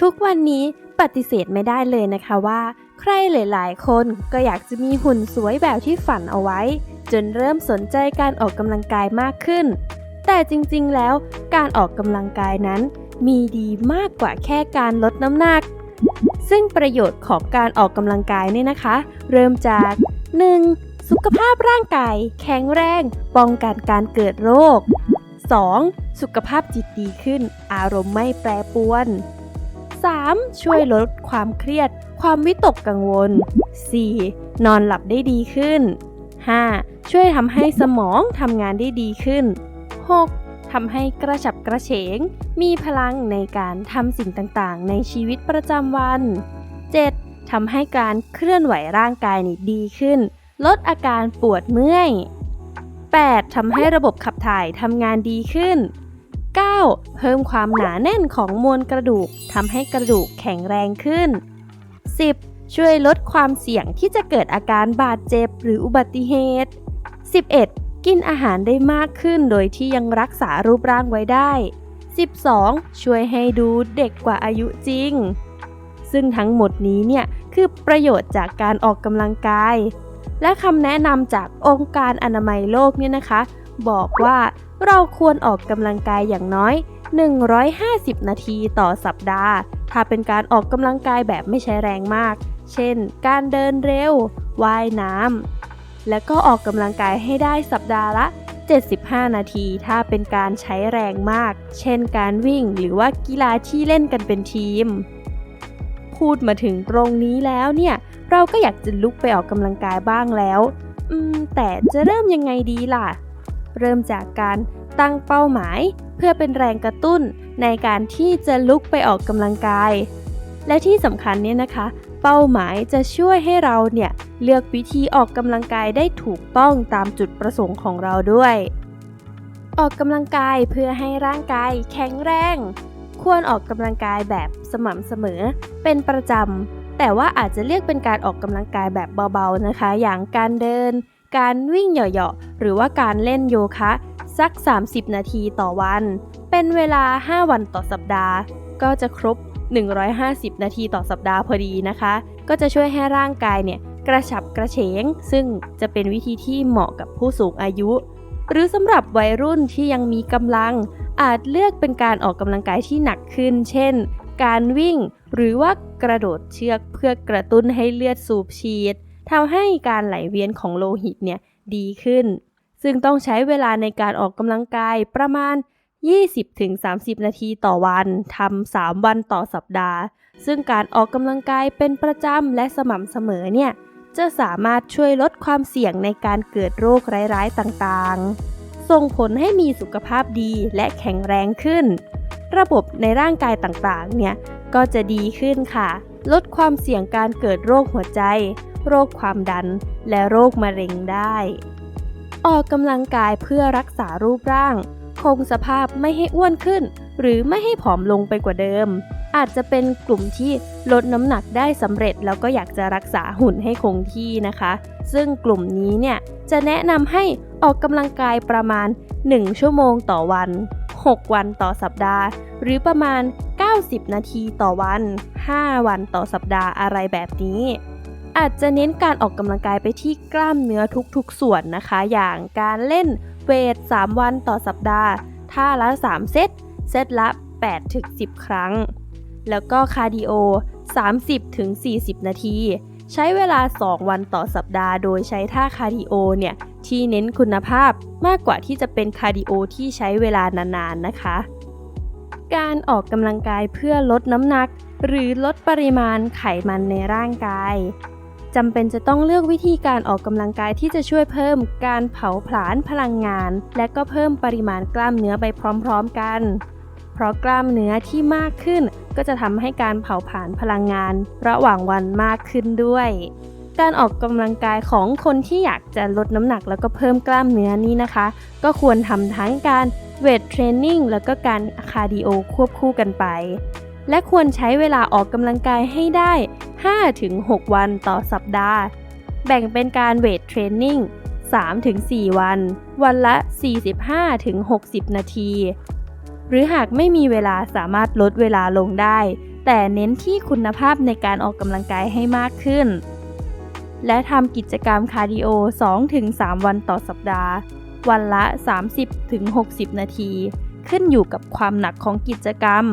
ทุกวันนี้ปฏิเสธไม่ได้เลยนะคะว่า ใครหลาย ๆ คนก็อยากจะมีหุ่นสวยแบบที่ฝันเอาไว้ จนเริ่มสนใจการออกกำลังกายมากขึ้น แต่จริง ๆ แล้วการออกกำลังกายนั้น มีดีมากกว่าแค่การลดน้ำหนัก ซึ่งประโยชน์ของการออกกำลังกายเนี่ยนะคะ เริ่มจาก 1. สุขภาพร่างกาย แข็งแรง ป้องกันการเกิดโรค 2. สุขภาพจิตดีขึ้น อารมณ์ไม่แปรปรวน 3. ช่วยลดความเครียด ความวิตกกังวล 4. นอนหลับได้ดีขึ้น 5. ช่วยทำให้สมองทำงานได้ดีขึ้น 6. ทำให้กระฉับกระเฉง มีพลังในการทำสิ่งต่างๆ ในชีวิตประจำวัน 7. ทำให้การเคลื่อนไหวร่างกายนี่ดีขึ้น ลดอาการปวดเมื่อย 8. ทำให้ระบบขับถ่ายทำงานดีขึ้น 9. เพิ่มความหนาแน่นของมวลกระดูกทำให้กระดูกแข็งแรงขึ้น 10. ช่วยลดความเสี่ยงที่จะเกิดอาการบาดเจ็บหรืออุบัติเหตุ 11. กินอาหารได้มากขึ้นโดยที่ยังรักษารูปร่างไว้ได้ 12. ช่วยให้ดูเด็กกว่าอายุจริง ซึ่งทั้งหมดนี้เนี่ยคือประโยชน์จากการออกกำลังกาย และคำแนะนำจากองค์การอนามัยโลกเนี่ยนะคะ บอกว่าเราควรออกกำลังกายอย่างน้อย 150 นาทีต่อสัปดาห์ ถ้าเป็นการออกกำลังกายแบบไม่ใช้แรงมาก เช่น การเดินเร็ว ว่ายน้ำ และก็ออกกำลังกายให้ได้สัปดาห์ละ 75 นาทีถ้าเป็นการใช้แรงมาก เช่น การวิ่งหรือว่ากีฬาที่เล่นกันเป็นทีม พูดมาถึงตรงนี้แล้วเนี่ย เราก็อยากจะลุกไปออกกำลังกายบ้างแล้ว อืม แต่จะเริ่มยังไงดีล่ะ เริ่มจากการตั้งเป้าหมาย เพื่อเป็นแรงกระตุ้นในการที่จะลุกไปออกกำลังกาย และที่สำคัญเนี่ยนะคะ เป้าหมายจะช่วยให้เราเนี่ยเลือกวิธีออกกำลังกายได้ถูกต้องตามจุดประสงค์ของเราด้วย ออกกำลังกายเพื่อให้ร่างกายแข็งแรง ควรออกกำลังกายแบบสม่ำเสมอ เป็นประจำแต่ว่าอาจจะเรียกเป็นการออกกำลังกายแบบเบาๆนะคะ อย่างการเดิน การวิ่งเหยาะๆหรือว่าการเล่นโยคะสัก 30 นาทีต่อวัน เป็นเวลา 5 วันต่อสัปดาห์ ก็จะครบ 150 นาทีต่อสัปดาห์พอดีนะคะ ก็จะช่วยให้ร่างกายเนี่ยกระฉับกระเฉง ซึ่งจะเป็นวิธีที่เหมาะกับผู้สูงอายุ หรือสำหรับวัยรุ่นที่ยังมีกำลัง อาจเลือกเป็นการออกกำลังกายที่หนักขึ้น เช่น การวิ่ง หรือว่ากระโดดเชือกเพื่อกระตุ้นให้เลือดสูบฉีด ทำให้การไหลเวียนของโลหิตเนี่ยดีขึ้น ซึ่งต้องใช้เวลาในการออกกำลังกายประมาณ 20-30 นาทีต่อวันทำ3วันต่อสัปดาห์ ซึ่งการออกกำลังกายเป็นประจำและสม่ำเสมอเนี่ยจะสามารถช่วยลดความเสี่ยงในการเกิดโรคร้ายๆต่างๆ ส่งผลให้มีสุขภาพดีและแข็งแรงขึ้น ระบบในร่างกายต่างๆ เนี่ยก็จะดีขึ้นค่ะ ลดความเสี่ยงการเกิดโรคหัวใจ โรคความดัน และโรคมะเร็งได้ ออกกำลังกายเพื่อรักษารูปร่าง คงสภาพไม่ให้อ้วนขึ้น หรือไม่ให้ผอมลงไปกว่าเดิม อาจจะเป็นกลุ่มที่ลดน้ำหนักได้สำเร็จแล้วก็อยากจะรักษาหุ่นให้คงที่นะคะ ซึ่งกลุ่มนี้เนี่ยจะแนะนำให้ออกกำลังกายประมาณ 1 ชั่วโมงต่อวัน 6 วันต่อสัปดาห์ หรือประมาณ 90 นาทีต่อวัน 5 วันต่อสัปดาห์อะไรแบบนี้ อาจจะเน้นการออกกำลังกายไปที่กล้ามเนื้อทุกๆส่วนนะคะ อย่างการเล่นเวท 3 วันต่อสัปดาห์ ท่าละ 3 เซต เซตละ 8-10 ครั้ง แล้วก็คาร์ดิโอ 30-40 นาที ใช้เวลา 2 วันต่อสัปดาห์ โดยใช้ท่าคาร์ดิโอเนี่ยที่เน้นคุณภาพมากกว่าที่จะเป็นคาร์ดิโอที่ใช้เวลานานๆนะคะ การออกกำลังกายเพื่อลดน้ำหนัก หรือลดปริมาณไขมันในร่างกาย จำเป็นจะต้องเลือกวิธีการออกกำลังกายที่จะช่วยเพิ่มการเผาผลาญพลังงาน และก็เพิ่มปริมาณกล้ามเนื้อไปพร้อมๆกัน เพราะกล้ามเนื้อที่มากขึ้น ก็จะทำให้การเผาผลาญพลังงาน ระหว่างวันมากขึ้นด้วย การออกกำลังกายของคนที่อยากจะลดน้ำหนักแล้วก็เพิ่มกล้ามเนื้อนี้นะคะ ก็ควรทำทั้งการเวทเทรนนิ่งแล้วก็การคาร์ดิโอควบคู่กันไป และควรใช้เวลาออกกำลังกายให้ได้ 5-6 วันต่อสัปดาห์ แบ่งเป็นการเวทเทรนนิ่ง 3-4 วัน วันละ 45-60 นาที หรือหากไม่มีเวลาสามารถลดเวลาลงได้ แต่เน้นที่คุณภาพในการออกกำลังกายให้มากขึ้น และทำกิจกรรมคาร์ดิโอ 2-3 วันต่อสัปดาห์ วันละ 30-60 นาที ขึ้นอยู่กับความหนักของกิจกรรม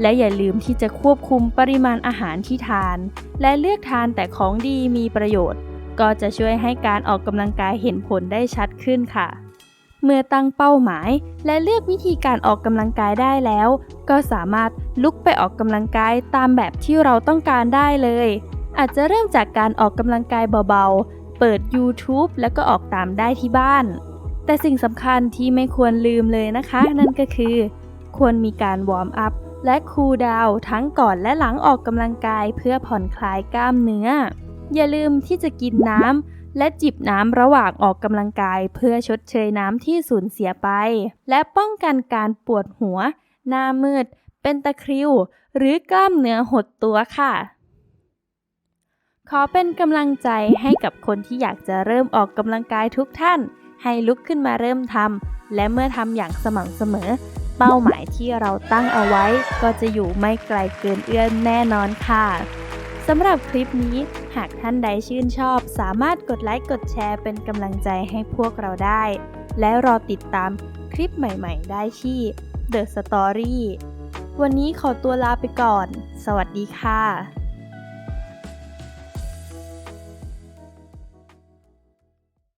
และอย่าลืมที่จะควบคุมปริมาณอาหารที่ทาน และเลือกทานแต่ของดีมีประโยชน์ ก็จะช่วยให้การออกกำลังกายเห็นผลได้ชัดขึ้นค่ะ เมื่อตั้งเป้าหมายและเลือกวิธีการออกกำลังกายได้แล้ว ก็สามารถลุกไปออกกำลังกายตามแบบที่เราต้องการได้เลย อาจจะเริ่มจากการออกกำลังกายเบาๆ เปิด YouTube แล้วก็ออกตามได้ที่บ้าน แต่สิ่งสำคัญที่ไม่ควรลืมเลยนะคะ นั่นก็คือ ควรมีการวอร์มอัพ และคูลดาวน์ทั้งก่อนและหลังออกกำลังกายเพื่อผ่อนคลายกล้ามเนื้อ อย่าลืมที่จะกินน้ำและจิบน้ำระหว่างออกกำลังกายเพื่อชดเชยน้ำที่สูญเสียไป และป้องกันการปวดหัว หน้ามืด เป็นตะคริว หรือกล้ามเนื้อหดตัวค่ะ ขอเป็นกำลังใจให้กับคนที่อยากจะเริ่มออกกำลังกายทุกท่าน ให้ลุกขึ้นมาเริ่มทำและเมื่อทำอย่างสม่ำเสมอ เป้าหมายที่เราตั้งเอาไว้ ก็จะอยู่ไม่ไกลเกินเอื้อมแน่นอนค่ะสำหรับคลิปนี้หากท่านใดชื่นชอบ สามารถกดไลค์กดแชร์เป็นกำลังใจให้พวกเราได้ และรอติดตามคลิปใหม่ ๆ ได้ที่ The Story วันนี้ขอตัวลาไปก่อน สวัสดีค่ะ